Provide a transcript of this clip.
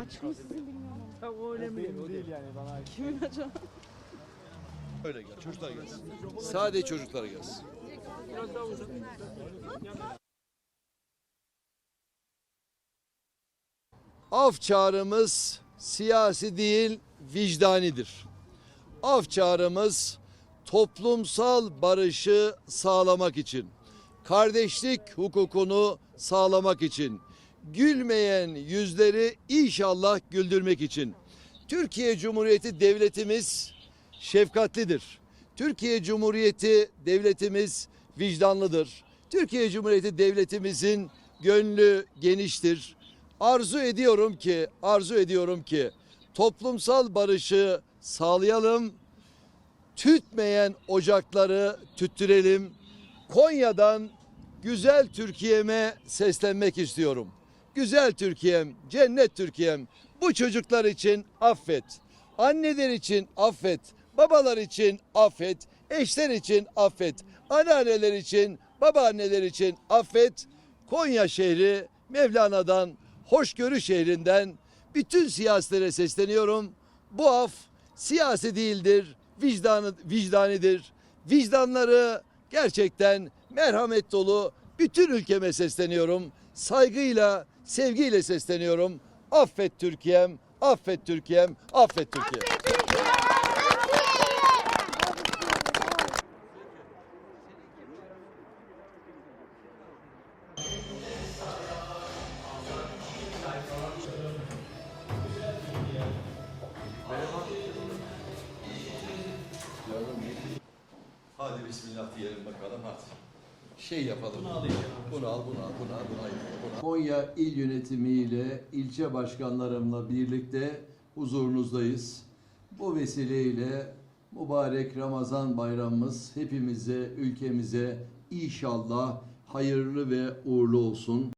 Aç bilmiyorum. Ha, o değil. Yani. Kimin acaba? Öyle gel. Çocuklar gelsin. Sadece çocuklar gelsin. Biraz daha uzun. Af çağrımız siyasi değil, vicdanidir. Af çağrımız toplumsal barışı sağlamak için, kardeşlik hukukunu sağlamak için, gülmeyen yüzleri inşallah güldürmek için. Türkiye Cumhuriyeti devletimiz şefkatlidir. Türkiye Cumhuriyeti devletimiz vicdanlıdır. Türkiye Cumhuriyeti devletimizin gönlü geniştir. Arzu ediyorum ki, arzu ediyorum ki toplumsal barışı sağlayalım. Tütmeyen ocakları tüttürelim. Konya'dan güzel Türkiye'me seslenmek istiyorum. Güzel Türkiye'm, cennet Türkiye'm. Bu çocuklar için affet. Anneler için affet. Babalar için affet. Eşler için affet. Anneanneler için, babaanneler için affet. Konya şehri Mevlana'dan, hoşgörü şehrinden bütün siyasilere sesleniyorum. Bu af siyasi değildir, vicdanı, vicdanidir. Vicdanları gerçekten merhamet dolu bütün ülkeme sesleniyorum. Saygıyla, sevgiyle sesleniyorum. Affet Türkiye'm, affet Türkiye'm, affet Türkiye. Hadi bismillah diyelim bakalım hadi. Şey yapalım. Bunu al, bunu al, bunu al, bunu al, bunu al. Bunu al. Konya İl Yönetimi ile ilçe başkanlarımla birlikte huzurunuzdayiz. Bu vesileyle mübarek Ramazan bayramımız hepimize, ülkemize inşallah hayırlı ve uğurlu olsun.